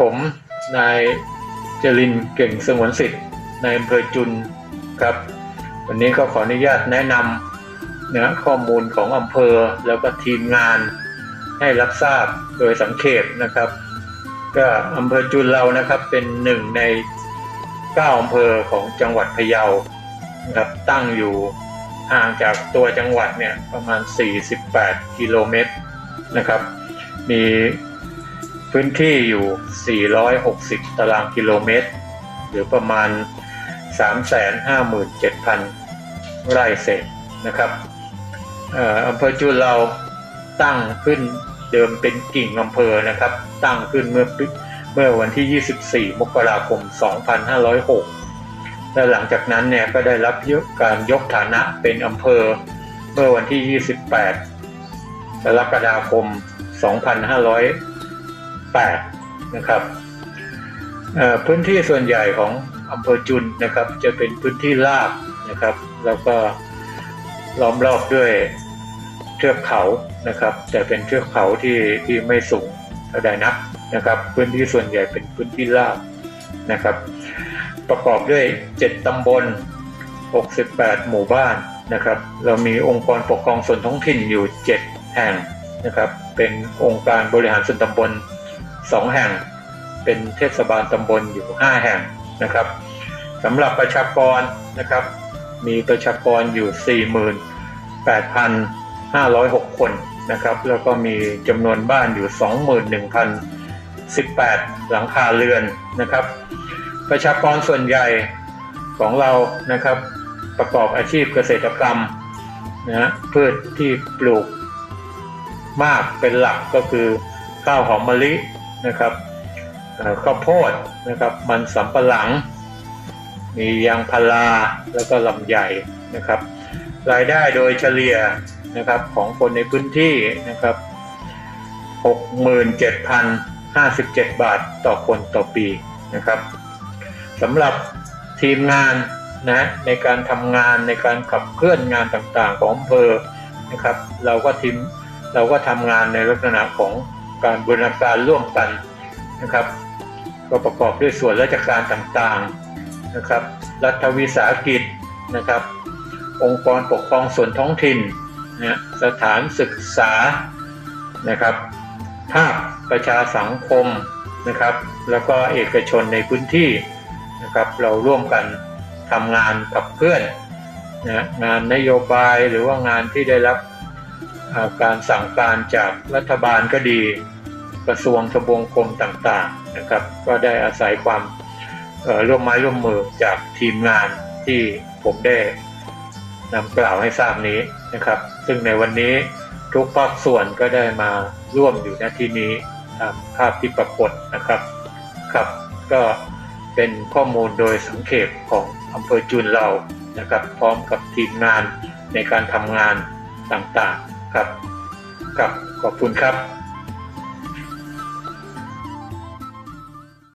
ผมนายจรินเก่งสงวนสิทธิ์ในอำเภอจุนครับ วันนี้ก็ขออนุญาตแนะนำเนื้อข้อมูลของอำเภอแล้วก็ทีมงานให้รับทราบโดยสังเขปนะครับ ก็อำเภอจุนเรานะครับเป็นหนึ่งในเก้าอำเภอของจังหวัดพะเยานะครับตั้งอยู่ห่างจากตัวจังหวัดเนี่ยประมาณ 48 กิโลเมตรนะครับ มี พื้นที่อยู่ 460 ตารางกิโลเมตร หรือประมาณ 357,000 ไร่เศษนะครับอำเภอจุนเราตั้งขึ้นเดิมเป็นกิ่งอำเภอนะครับ ตั้งขึ้นเมื่อเมื่อวันที่ 24 มกราคม 2506 และหลังจากนั้นเนี่ยก็ได้รับการยกฐานะเป็นอำเภอ เมื่อวันที่ 28 กรกฎาคม 2500 8นะครับพื้นที่ส่วนใหญ่ของอำเภอจุนนะครับ จะเป็นพื้นที่ราบนะครับ แล้วก็ล้อมรอบด้วยเทือกเขานะครับ แต่เป็นเทือกเขาที่ที่ไม่สูงเท่าใดนักนะครับ พื้นที่ส่วนใหญ่เป็นพื้นที่ราบนะครับ ประกอบด้วย 7 ตำบล 68 หมู่บ้านนะครับ เรามีองค์กรปกครองส่วนท้องถิ่นอยู่ 7 แห่งนะครับ เป็นองค์การบริหารส่วนตำบล 2แห่ง เป็นเทศบาลตำบลอยู่5แห่งนะครับสำหรับประชากรนะครับ มีประชากรอยู่ 48,506 คนนะครับ แล้วก็มีจำนวนบ้านอยู่ 21,018 หลังคาเรือนนะครับ ประชากรส่วนใหญ่ของเรานะครับ ประกอบอาชีพเกษตรกรรมนะพืชที่ปลูกมากเป็นหลักก็คือข้าวหอมมะลิ นะครับข้าวโพดนะครับมันสำปะหลัง มียางพาราแล้วก็ลำไยนะครับ รายได้โดยเฉลี่ยนะครับของคนในพื้นที่นะครับ67,057 บาทต่อคนต่อปีนะครับสำหรับทีมงานนะในการทำงานในการขับเคลื่อนงานต่างๆของอำเภอนะครับ เราก็ทีมเราก็ทำงานในลักษณะของ การบูรณาการร่วมกันนะครับก็ประกอบด้วยส่วนราชการต่างๆนะครับ รัฐวิสาหกิจนะครับ องค์กรปกครองส่วนท้องถิ่นนะสถานศึกษานะครับภาคประชาสังคมนะครับ แล้วก็เอกชนในพื้นที่นะครับ เราร่วมกันทำงานขับเคลื่อนนะงานนโยบายหรือว่างานที่ได้รับการสั่งการจากรัฐบาลก็ดี กระทรวงทบวงกรมต่างๆนะครับ ก็ได้อาศัยความร่วมไม้ร่วมมือจากทีมงานที่ผมได้นำกล่าวให้ทราบนี้นะครับ ซึ่งในวันนี้ทุกภาคส่วนก็ได้มาร่วมอยู่ณที่นี้ตามภาพที่ปรากฏนะครับครับก็เป็นข้อมูลโดยสังเขปของอำเภอจุนเรานะครับ พร้อมกับทีมงานในการทำงานต่างๆครับครับขอบคุณครับ